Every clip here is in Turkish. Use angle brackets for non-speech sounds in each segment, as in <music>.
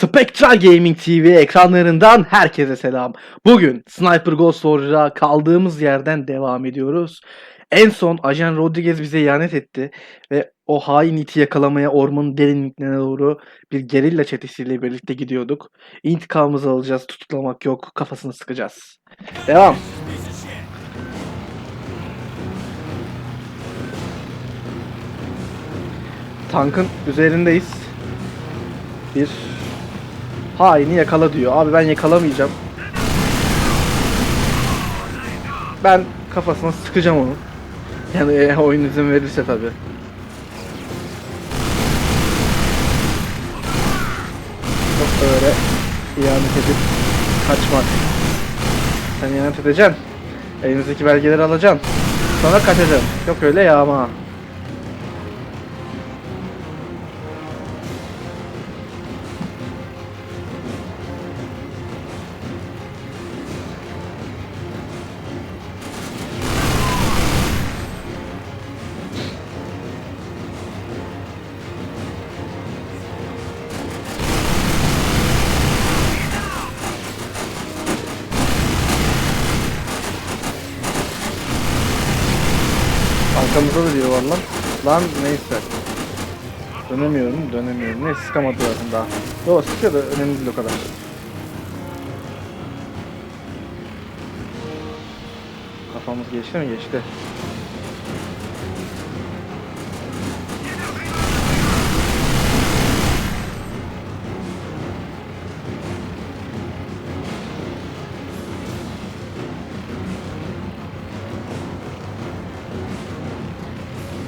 Spectra Gaming TV ekranlarından herkese selam. Bugün Sniper Ghost Warrior'a kaldığımız yerden devam ediyoruz. En son Ajan Rodriguez bize ihanet etti ve o hain iti yakalamaya ormanın derinliklerine doğru bir gerilla çetesiyle birlikte gidiyorduk. İntikamımızı alacağız, tutuklamak yok, kafasını sıkacağız. Devam. Tankın üzerindeyiz. Bir haini yakala diyor. Abi ben yakalamayacağım. Ben kafasına sıkacağım onu. Yani eğer oyun izin verirse tabi. Çok öyle ihanet edip kaçmak. Sen ihanet edeceksin. Elimizdeki belgeleri alacaksın. Sonra kaçacaksın. Yok öyle yağma. Arkamızda da biri var lan. Lan neyse. Dönemiyorum, dönemiyorum. Neyse sıkamadı zaten daha. Yo sıkıyor da önemli değil o kadar. Kafamız geçti mi? Geçti.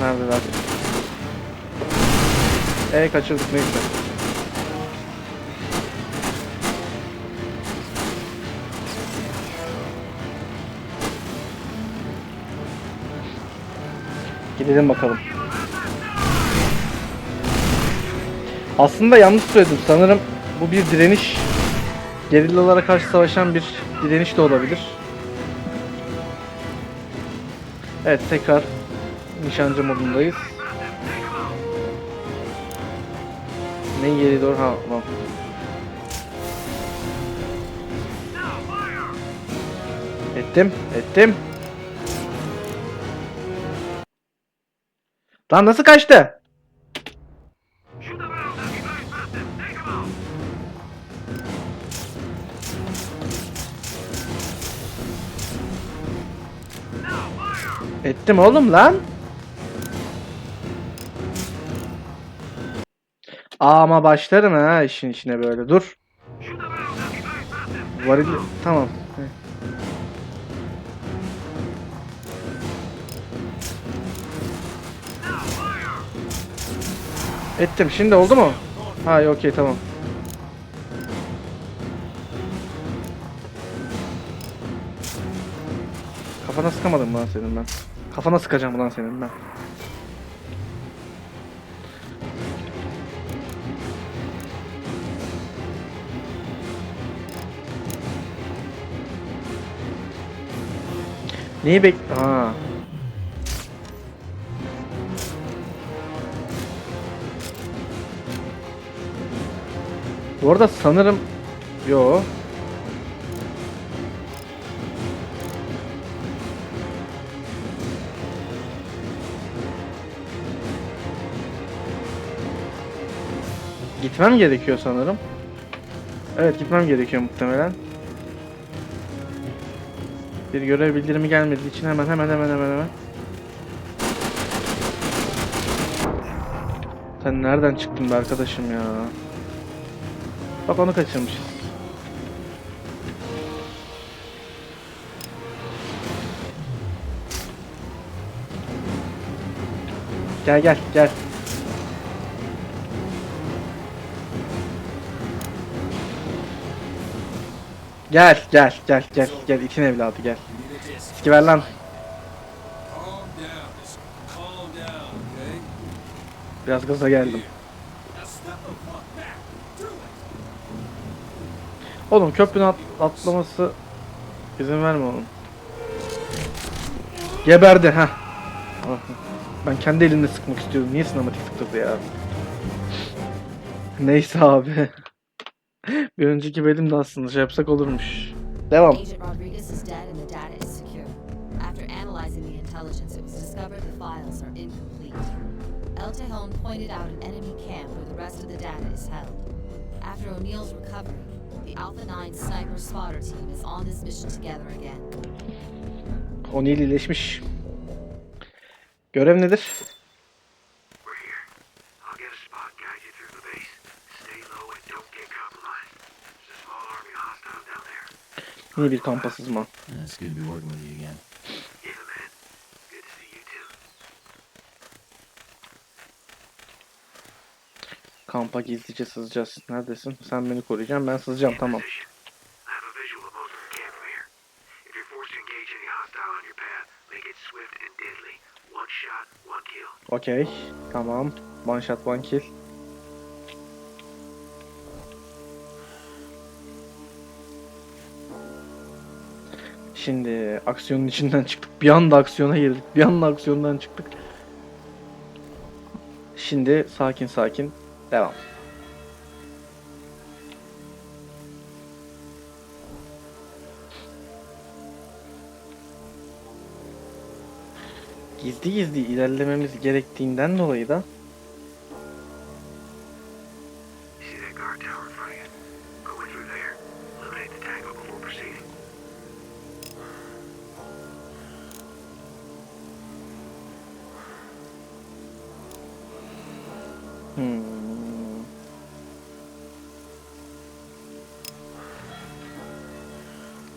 Neredeler? E kaçırdık neyse. Gidelim bakalım. Aslında yanlış söyledim. Sanırım bu bir direniş. Gerillalara karşı savaşan bir direniş de olabilir. Evet tekrar nişancı modundayız. Ne geri doğru ha tamam. Ettim, ettim. Lan nasıl kaçtı? Ettim oğlum lan. Ama başlarım ha işin içine böyle dur. Varil tamam. Ettim. Şimdi oldu mu? Ha okey tamam. Kafana sıkamadım lan senin ben. Kafana sıkacağım lan senin ben. Neyi bek... Ha. Bu arada sanırım... Yo. Gitmem gerekiyor sanırım. Evet gitmem gerekiyor muhtemelen. Bir görev bildirimi gelmediği için hemen hemen hemen hemen hemen. Sen nereden çıktın be arkadaşım ya? Bak onu kaçırmışız. Gel gel gel. Gel gel gel gel gel itin evladı gel. Eski ver lan. Biraz gaza geldim. Oğlum köprünün at- atlaması izin verme oğlum. Geberdi ha. Ben kendi elimle sıkmak istiyorum. Niye sinematik sıktırdı ya? Neyse abi. <laughs> Bir önceki bölümde aslında şey yapsak olurmuş. Devam. Agent Rodriguez is dead and the data is secure. After analyzing the intelligence, it was discovered the files are incomplete. El Tejon pointed out an enemy camp where the rest of the data is held. After O'Neill's recovery, the Alpha 9 sniper spotter team is on this mission together again. O'Neill iyileşmiş. Görev nedir? To see you too. Kampa gizlice sızacağız. Neredesin? Sen beni koruyacaksın. Ben sızacağım tamam. Position. I have a visual of Şimdi aksiyonun içinden çıktık. Bir anda aksiyona girdik. Bir anda aksiyondan çıktık. Şimdi sakin sakin devam. Gizli gizli ilerlememiz gerektiğinden dolayı da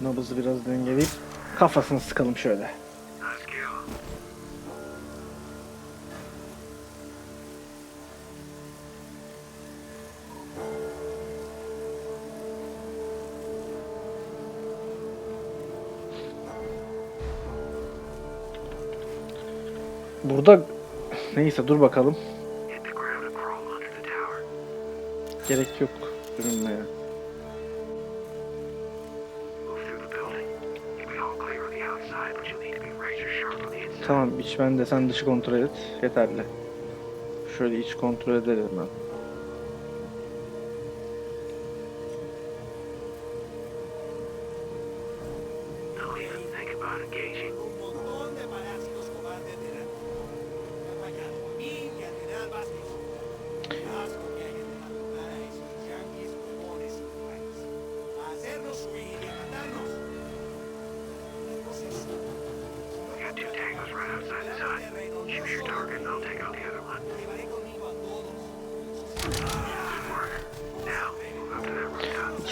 Nabızı biraz dengeleyip kafasını sıkalım şöyle. Burada neyse dur bakalım. Hit the ground Tamam iç ben de sen dışı kontrol et. Yeterli. Şöyle iç kontrol ederim ben.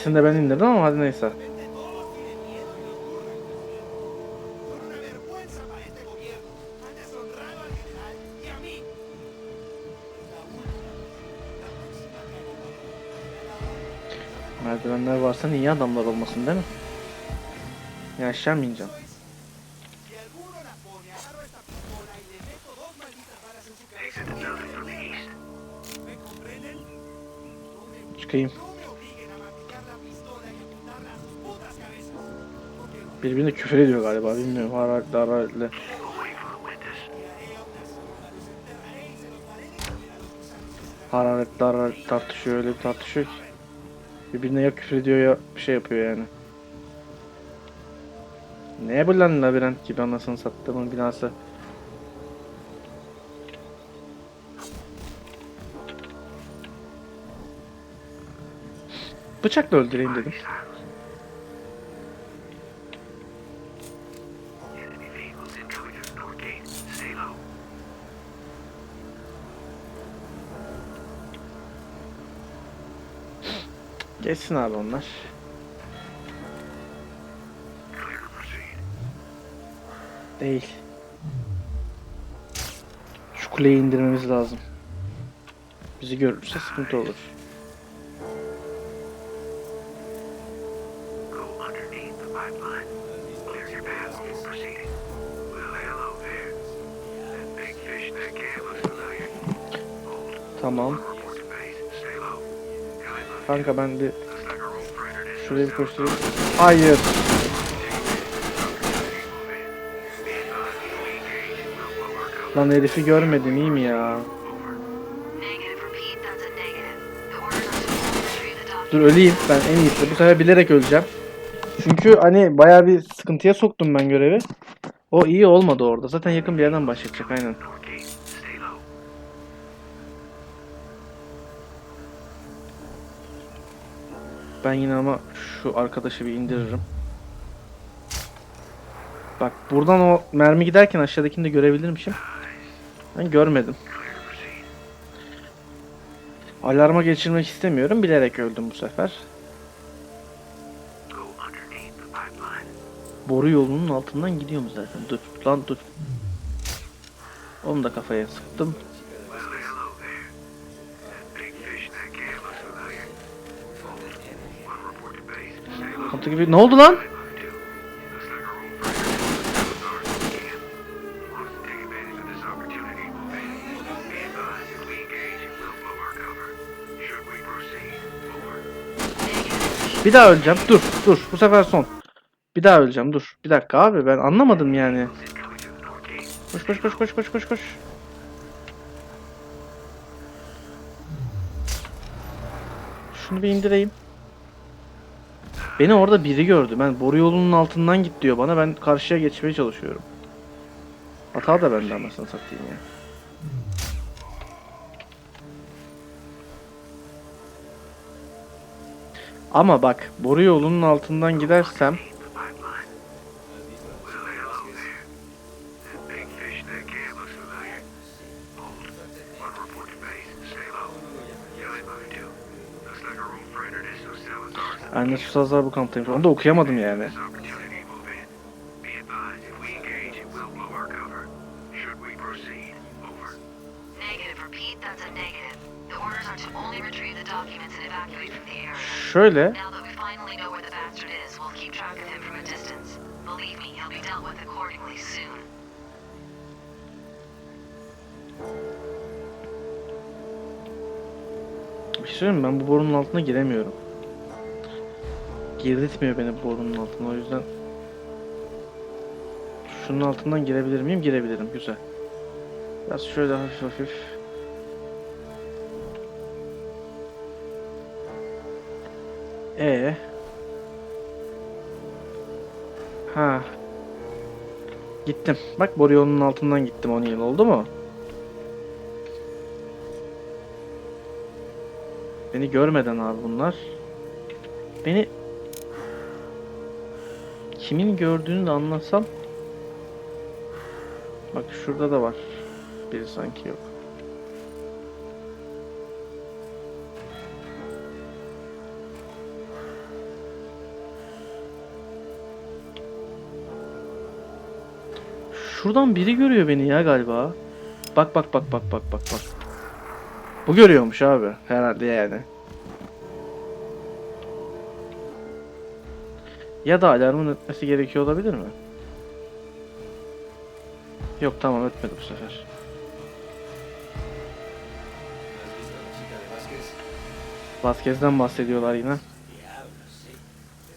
İkisini de ben indirdim ama hadi neyse. Merdivenler varsa niye adamlar olmasın değil mi? Ya aşağı Birbirine küfür ediyor galiba bilmiyorum. Hararetli hararetli. Hararetli hararetli tartışıyor öyle bir tartışıyor ki. Birbirine ya küfür ediyor ya bir şey yapıyor yani. Ne bu lan labirent gibi anasını sattığımın binası. Bıçakla öldüreyim dedim. Geçsin abi onlar. Değil. Şu kuleyi indirmemiz lazım. Bizi görürse sıkıntı olur. Tamam. Kanka ben bir şuraya bir koşturayım. Hayır. Lan herifi görmedim iyi mi ya? Dur öleyim ben en iyisi. Bu sefer bilerek öleceğim. Çünkü hani bayağı bir sıkıntıya soktum ben görevi. O iyi olmadı orada. Zaten yakın bir yerden başlayacak aynen. Ben yine ama şu arkadaşı bir indiririm. Bak buradan o mermi giderken aşağıdakini de görebilirmişim. Ben görmedim. Alarma geçirmek istemiyorum. Bilerek öldüm bu sefer. Boru yolunun altından gidiyorum zaten. Dur lan dur. Onu da kafaya sıktım. Cover. Should we proceed? Over. Bir daha öleceğim. Dur dur. Bu sefer son. Bir daha öleceğim. Dur. Bir dakika abi ben anlamadım yani. Koş koş koş koş koş koş koş. Şunu bir indireyim. Beni orada biri gördü. Ben boru yolunun altından git diyor bana. Ben karşıya geçmeye çalışıyorum. Hata da bende anasını satayım ya. Ama bak boru yolunun altından gidersem distance. Believe me, he'll be dealt with accordingly soon. bir şey söyleyeyim? Ben bu borunun altına giremiyorum. Girdirtmiyor beni borunun altına o yüzden. Şunun altından girebilir miyim? Girebilirim. Güzel. Biraz şöyle hafif hafif. E. Ha. Gittim. Bak boru yolunun altından gittim 10 yıl oldu mu? Beni görmeden abi bunlar. Beni kimin gördüğünü de anlasam. Bak şurada da var. Biri sanki yok. Şuradan biri görüyor beni ya galiba. Bak bak bak bak bak bak bak. Bu görüyormuş abi herhalde yani. Ya da alarmın ötmesi gerekiyor olabilir mi? Yok tamam ötmedi bu sefer. Vazquez'den bahsediyorlar yine.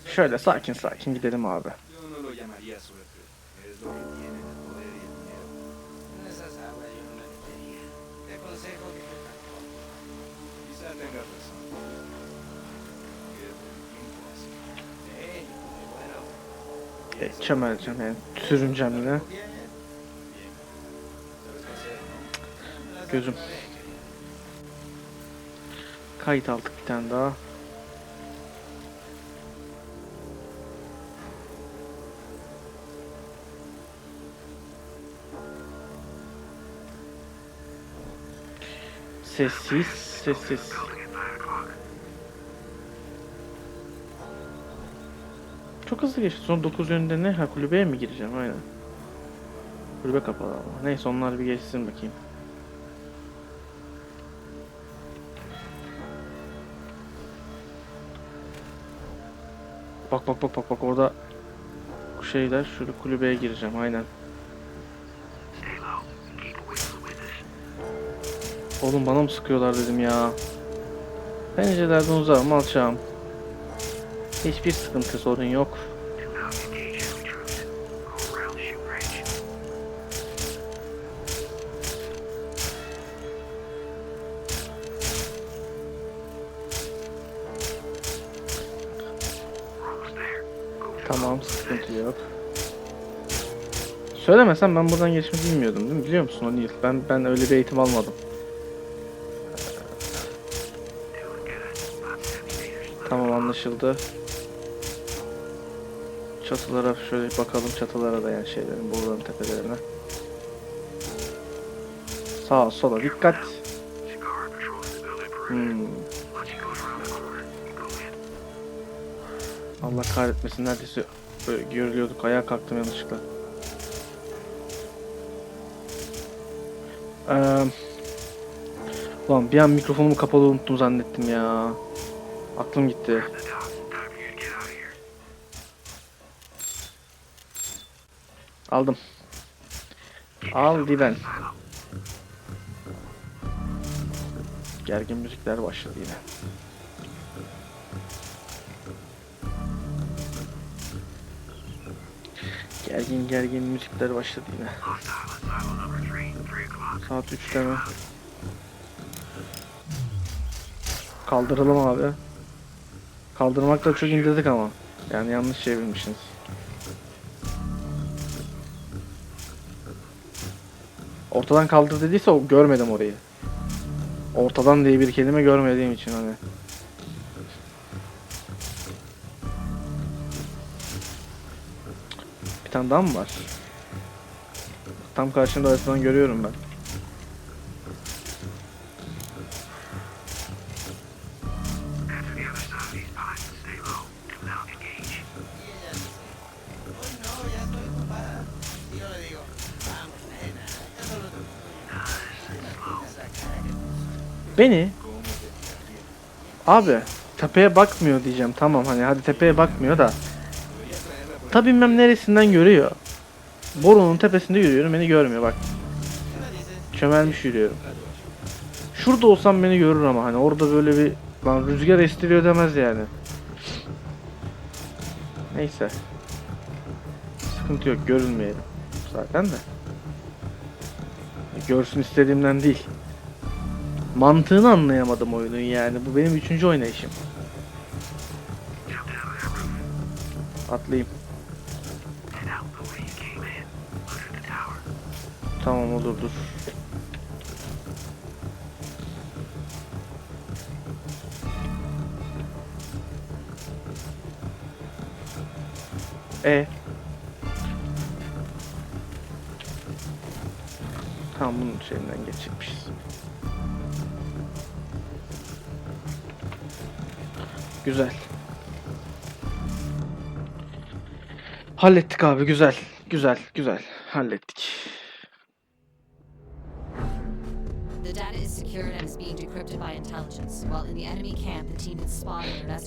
Şöyle sakin sakin gidelim abi. Çömeleceğim yani. Sürüneceğim yine. Gözüm. Kayıt aldık bir tane daha. Sessiz, sessiz. Çok hızlı geçti. Son 9 yönünde ne? Ha kulübeye mi gireceğim? Aynen. Kulübe kapalı ama. Neyse onlar bir geçsin bakayım. Bak bak bak bak bak orada şeyler şöyle kulübeye gireceğim aynen. Oğlum bana mı sıkıyorlar dedim ya. Pencerelerden uzağım alçağım. Hiçbir sıkıntı sorun yok. Tamam sıkıntı yok. Söylemesem ben buradan geçmeyi bilmiyordum değil mi? Biliyor musun o Neil? Ben ben öyle bir eğitim almadım. Tamam anlaşıldı. Çatılara şöyle bakalım çatılara da yani şeylerin buraların tepelerine. Sağa sola dikkat. Hmm. Allah kahretmesin neredeyse böyle görülüyorduk. Ayağa kalktım yanlışlıkla. Eee Ulan bir an mikrofonumu kapalı unuttum zannettim ya. Aklım gitti. Aldım. Aldı ben. Gergin müzikler başladı yine. Gergin gergin müzikler başladı yine. Saat 3'te mi? Kaldıralım abi. Kaldırmakla çok indirdik ama. Yani yanlış şey Ortadan kaldır dediyse o görmedim orayı. Ortadan diye bir kelime görmediğim için hani. Bir tane daha mı var? Tam karşımda haritadan görüyorum ben. Beni Abi tepeye bakmıyor diyeceğim tamam hani hadi tepeye bakmıyor da Ta bilmem neresinden görüyor. Borunun tepesinde yürüyorum beni görmüyor bak. Çömelmiş yürüyorum. Şurada olsam beni görür ama hani orada böyle bir lan rüzgar estiriyor demez yani. Neyse. Sıkıntı yok görünmeyelim zaten de. Görsün istediğimden değil. Mantığını anlayamadım oyunun yani. Bu benim üçüncü oynayışım. Atlayayım. Tamam olur dur. E. Tamam bunun şeyinden geçecekmişiz. Güzel. Hallettik abi güzel. Güzel güzel. Hallettik.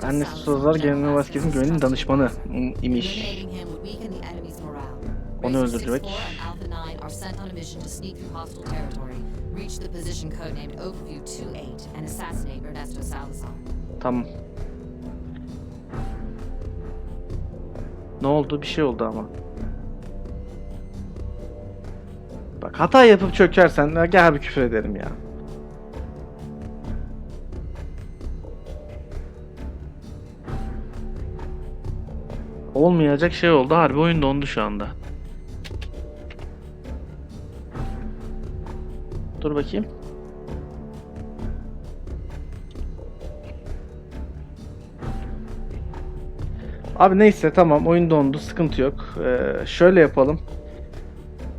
Annesi Sozlar General Vasquez'in Vasquez's güvenli trusted danışmanı imiş. Onu Racer öldürdük. Ne oldu? Bir şey oldu ama. Bak hata yapıp çökersen gel bir küfür ederim ya. Olmayacak şey oldu. Harbi oyun dondu şu anda. Dur bakayım. Abi neyse tamam oyun dondu sıkıntı yok. Ee, şöyle yapalım.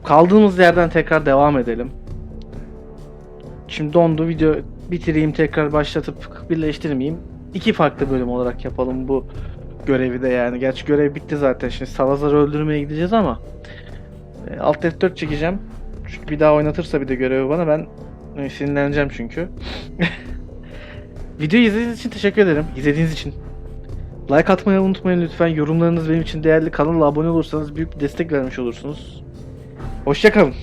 Kaldığımız yerden tekrar devam edelim. Şimdi dondu video bitireyim tekrar başlatıp birleştirmeyeyim. İki farklı bölüm olarak yapalım bu görevi de yani. Gerçi görev bitti zaten. Şimdi Salazar'ı öldürmeye gideceğiz ama e, Alt F4 çekeceğim. Çünkü bir daha oynatırsa bir de görevi bana ben e, sinirleneceğim çünkü. <laughs> Videoyu izlediğiniz için teşekkür ederim. İzlediğiniz için. Like atmayı unutmayın lütfen. Yorumlarınız benim için değerli. Kanala abone olursanız büyük bir destek vermiş olursunuz. Hoşçakalın.